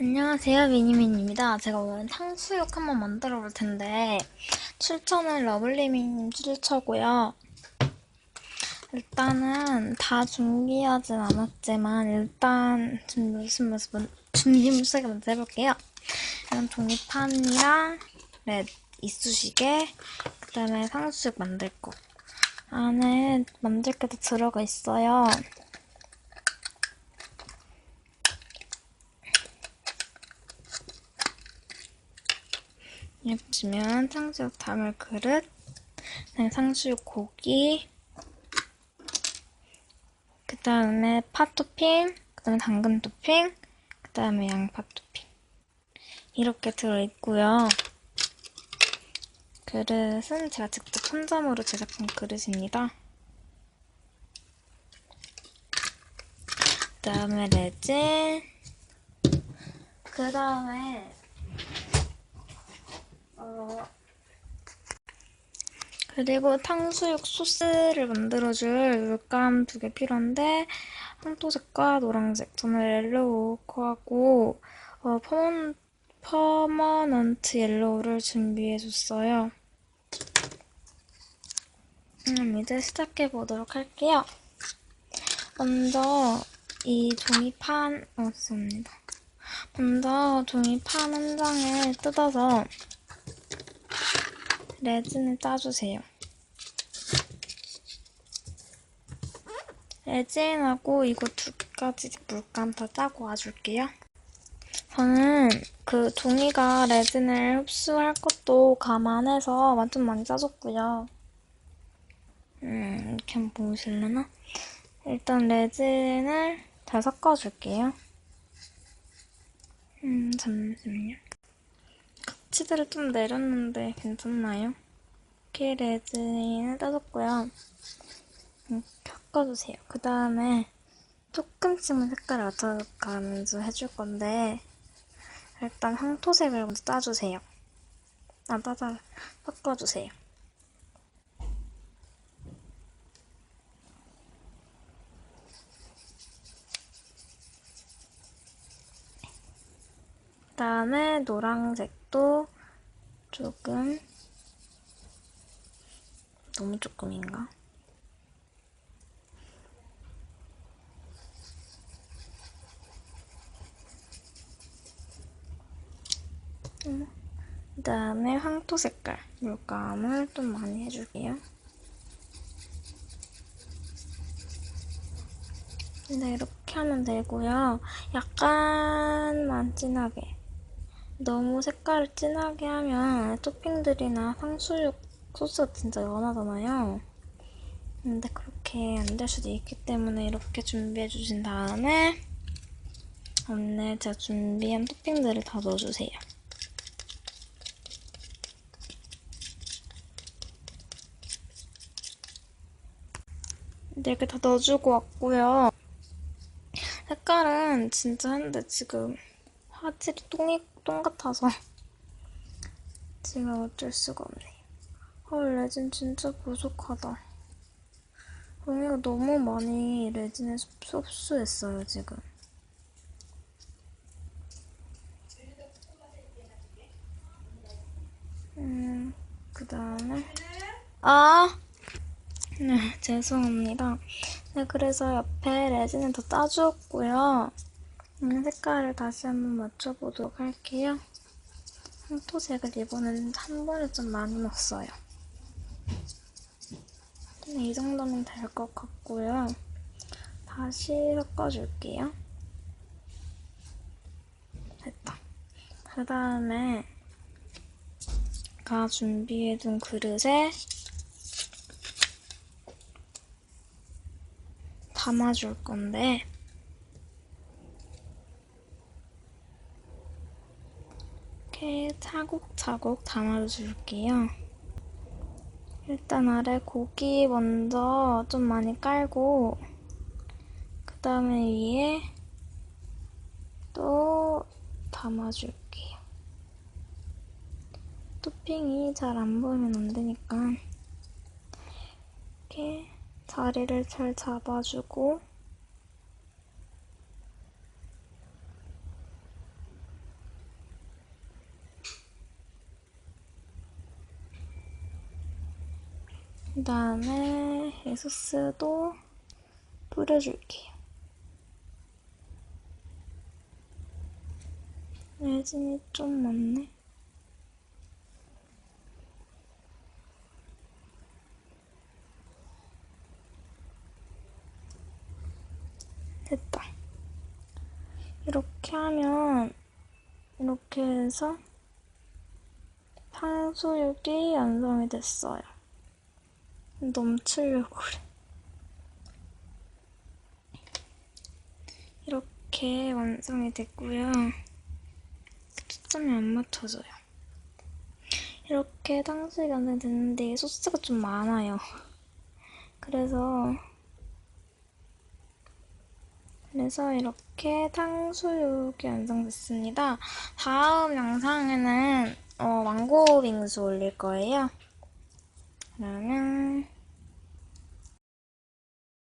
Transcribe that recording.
안녕하세요, 미니민입니다. 제가 오늘 탕수육 한번 만들어 볼 텐데, 출처는 러블리미님 출처고요. 일단은 다 준비하진 않았지만, 일단 준비 무슨 준비 무색을 먼저 해볼게요. 이런 종이판이랑 네, 이쑤시개, 그 다음에 탕수육 만들 거. 안에 만들 게 다 들어가 있어요. 이렇게 주면 탕수육 담을 그릇, 탕수육 고기, 그 다음에 파 토핑, 그 다음에 당근 토핑, 그 다음에 양파 토핑. 이렇게 들어있고요. 그릇은 제가 직접 손점으로 제작한 그릇입니다. 그 다음에 레진, 그 다음에 어, 그리고 탕수육 소스를 만들어줄 물감 두 개 필요한데 황토색과 노란색 저는 옐로우 오크하고 어, 퍼먼, 퍼머넌트 옐로우를 준비해줬어요. 그럼 이제 시작해 보도록 할게요. 먼저 이 종이판, 어, 죄송합니다. 먼저 종이판 한 장을 뜯어서 레진을 짜주세요. 레진하고 이거 두 가지 물감 다 짜고 와줄게요. 저는 그 종이가 레진을 흡수할 것도 감안해서 완전 많이 짜줬고요. 음, 이렇게 한번 보실래나? 일단 레진을 잘 섞어줄게요. 음, 잠시만요. 치즈를 좀 내렸는데 괜찮나요? 이렇게 레진을 따줬고요. 이렇게 섞어주세요. 그 다음에 조금씩만 색깔을 맞춰가면서 해줄 건데 일단 황토색을 먼저 따주세요. 아, 따자, 섞어주세요. 그 다음에 노란색 도 조금 너무 조금인가? 음, 그 다음에 황토 색깔 물감을 좀 많이 해줄게요. 네, 이렇게 하면 되고요. 약간만 진하게. 너무 색깔을 진하게 하면 토핑들이나 탕수육 소스가 진짜 연하잖아요. 근데 그렇게 안 될 수도 있기 때문에 이렇게 준비해 주신 다음에 오늘 제가 준비한 토핑들을 다 넣어주세요. 네, 이렇게 다 넣어주고 왔고요. 색깔은 진짜 한데 지금 화질이 똥이, 똥 같아서 지금 어쩔 수가 없네요. 헐, 레진 진짜 부족하다. 종이가 너무 많이 레진에 흡수했어요, 지금. 음, 그 다음에. 아! 네, 죄송합니다. 네, 그래서 옆에 레진을 더 짜주었고요. 음, 색깔을 다시 한번 맞춰보도록 할게요. 황토색을 이번엔 한 번에 좀 많이 넣었어요. 네, 이 정도면 될 것 같고요. 다시 섞어줄게요. 됐다. 그 다음에 가 준비해둔 그릇에 담아줄 건데 이렇게 차곡차곡 담아줄게요. 일단 아래 고기 먼저 좀 많이 깔고 그 다음에 위에 또 담아줄게요. 토핑이 잘 안 보이면 안 되니까 이렇게 자리를 잘 잡아주고 그 다음에 이 소스도 뿌려줄게요. 레진이 좀 많네. 됐다. 이렇게 하면 이렇게 해서 탕수육이 완성이 됐어요. 넘치려고 그래. 이렇게 완성이 됐고요. 초점이 안 맞춰져요. 이렇게 탕수육이 완성됐는데 소스가 좀 많아요. 그래서 그래서 이렇게 탕수육이 완성됐습니다. 다음 영상에는 어, 망고 빙수 올릴 거예요. na, na.